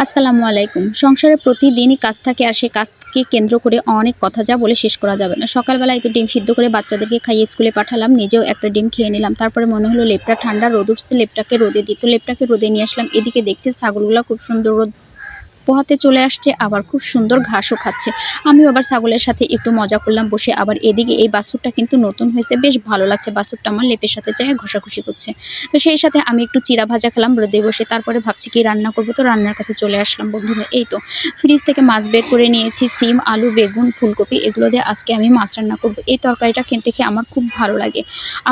আসসালামু আলাইকুম। সংসারে প্রতিদিনই কাজ থাকে আর সেই কাজকে কেন্দ্র করে অনেক কথা যা বলে শেষ করা যাবে না। সকালবেলায় একটু ডিম সিদ্ধ করে বাচ্চাদেরকে খাইয়ে স্কুলে পাঠালাম, নিজেও একটা ডিম খেয়ে নিলাম। তারপরে মনে হলো লেপটা ঠান্ডা, রোদ উঠছে, লেপটাকে রোদে দিত লেপটাকে রোদে নিয়ে আসলাম। এদিকে দেখছি ছাগলগুলো খুব সুন্দর রোদ পোহাতে চলে আসছে, আবার খুব সুন্দর ঘাসও খাচ্ছে। আমিও আবার ছাগলের সাথে একটু মজা করলাম, বসে আবার এদিকে এই বাছুরটা কিন্তু নতুন হয়েছে, বেশ ভালো লাগছে বাছুরটা আমার লেপের সাথে যায় ঘষাঘষি করছে। তো সেই সাথে আমি একটু চিরা ভাজা খেলাম, রোদে বসে তারপরে ভাবছি কি রান্না করব, তো রান্নার কাছে চলে আসলাম বন্ধুরা, এই তো। ফ্রিজ থেকে মাছ বের করে নিয়েছি, সিম, আলু, বেগুন, ফুলকপি, এগুলো দিয়ে আজকে আমি মাছ রান্না করব। এই তরকারিটা খেতে খেয়ে আমার খুব ভালো লাগে।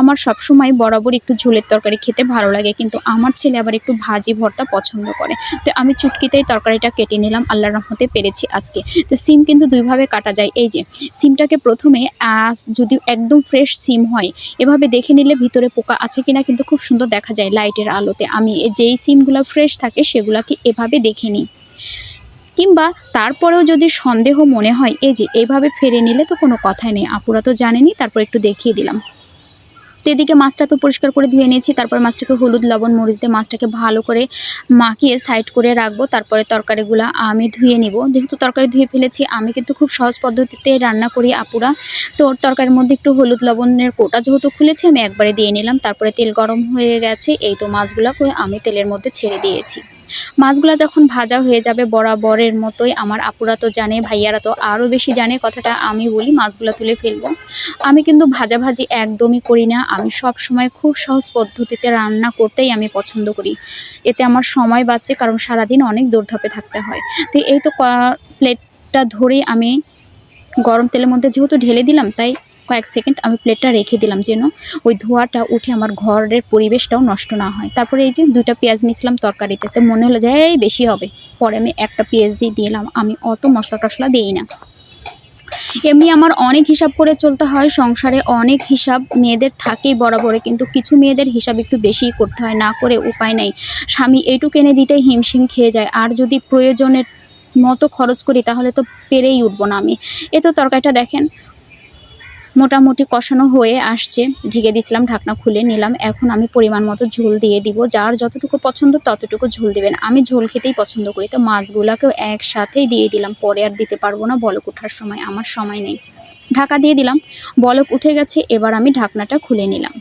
আমার সবসময় বরাবর একটু ঝোলের তরকারি খেতে ভালো লাগে, কিন্তু আমার ছেলে আবার একটু ভাজি ভর্তা পছন্দ করে। তো আমি চুটকিতেই তরকারিটা কেটে নিলাম, আল্লাহর রহমতে পেরেছি আজকে। তো সিম কিন্তু দুইভাবে কাটা যায়। এই যে, সিমটাকে প্রথমে যদি একদম ফ্রেশ সিম হয়, এভাবে দেখে নিলে ভিতরে পোকা আছে কিনা কিন্তু খুব সুন্দর দেখা যায় লাইটের আলোতে। আমি যেই সিমগুলো ফ্রেশ থাকে, সেগুলোকে এভাবে দেখে নিই। কিংবা তারপরেও যদি সন্দেহ মনে হয়, এই যে, এভাবে ফেরে নিলে তো কোনো কথাই নেই। আপুরা তো জানেনি তারপর একটু দেখিয়ে দিলাম। তো এদিকে মাছটা তো পরিষ্কার করে ধুয়ে নিয়েছি, তারপর মাছটাকে হলুদ, লবণ, মরিচ দিয়ে মাছটাকে ভালো করে মাখিয়ে সাইড করে রাখব, তারপরে তরকারিগুলো আমি ধুয়ে নিব। যেহেতু তরকারি ধুয়ে ফেলেছি, আমি কিন্তু খুব সহজ পদ্ধতিতে রান্না করি আপুরা। তো তরকারির মধ্যে একটু হলুদ, লবণের কোটা যেহেতু খুলেছি, আমি একবারে দিয়ে নিলাম, তারপরে তেল গরম হয়ে গেছে, এই তো মাছগুলোকে আমি তেলের মধ্যে ছেড়ে দিয়েছি। মাছগুলো যখন ভাজা হয়ে যাবে বরাবরের মতোই, আমার আপুরা তো জানে, ভাইয়ারা তো আরও বেশি জানে, কথাটা আমি বলি, মাছগুলো তুলে ফেলব। আমি কিন্তু ভাজাভাজি একদমই করি না, আমি সব সময় খুব সহজ পদ্ধতিতে রান্না করতেই আমি পছন্দ করি। এতে আমার সময় বাঁচে, কারণ সারাদিন অনেক দৌড়ধাপে থাকতে হয়। তো এই তো প্লেটটা ধরেই আমি গরম তেলের মধ্যে যেহেতু ঢেলে দিলাম, তাই কয়েক সেকেন্ড আমি প্লেটটা রেখে দিলাম যেন ওই ধোঁয়াটা উঠে আমার ঘরের পরিবেশটাও নষ্ট না হয়। তারপরে এই যে দুইটা পেঁয়াজ নিয়েছিলাম তরকারিতে, তো মনে হলো যে, এই বেশি হবে। পরে আমি একটা পেঁয়াজ দিয়ে দিলাম। আমি অত মশলা টশলা দিই না। এমনি আমার অনেক হিসাব করে চলতে হয়, সংসারে অনেক হিসাব মেয়েদের থাকেই বরাবরে, কিন্তু কিছু মেয়েদের হিসাব একটু বেশিই করতে হয়, না করে উপায় নেই। স্বামী এইটুকু এনে দিতে হিমশিম খেয়ে যায়। আর যদি প্রয়োজনের মতো খরচ করি, তাহলে তো পেরেই উঠবো না আমি। এ তো তরকারিটা দেখেন মোটামুটি কষানো হয়ে আসছে। ঢেকে দিয়েছিলাম, ঢাকনা খুলে নিলাম। এখন আমি পরিমাণ মতো ঝোল দিয়ে দিব। যার যতটুকু পছন্দ ততটুকু ঝোল দেবেন। আমি ঝোল খেতেই পছন্দ করি। তো মাছগুলোকেও একসাথেই দিয়ে দিলাম। পরে আর দিতে পারব না। বলক ওঠার সময়, আমার সময় নেই। ঢাকা দিয়ে দিলাম। বলক উঠে গেছে। এবার আমি ঢাকনাটা খুলে নিলাম।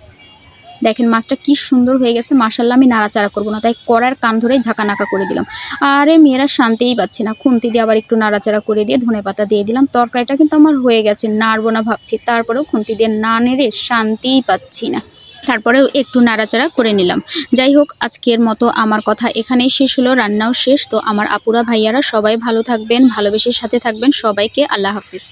দেখেন মাছটা কি সুন্দর হয়ে গেছে মাসাল্লাহ আমি নাড়াচাড়া করব না, তাই কড়ার কান ধরে ঝাঁকানাকা করে দিলাম। আরে মেয়েরা শান্তিই পাচ্ছি না, খুন্তি দিয়ে আবার একটু নাড়াচাড়া করে দিয়ে ধনে পাতা দিয়ে দিলাম, তরকারিটা কিন্তু আমার হয়ে গেছে, নাড়বো না ভাবছি, তারপরেও খুন্তি দিয়ে না নেড়ে শান্তিই পাচ্ছি না। তারপরেও একটু নাড়াচাড়া করে নিলাম। যাই হোক, আজকের মতো আমার কথা এখানেই শেষ হলো, রান্নাও শেষ, তো আমার আপুরা ভাইয়ারা সবাই ভালো থাকবেন, ভালোবেসে সাথে থাকবেন, সবাইকে আল্লাহ হাফিজ।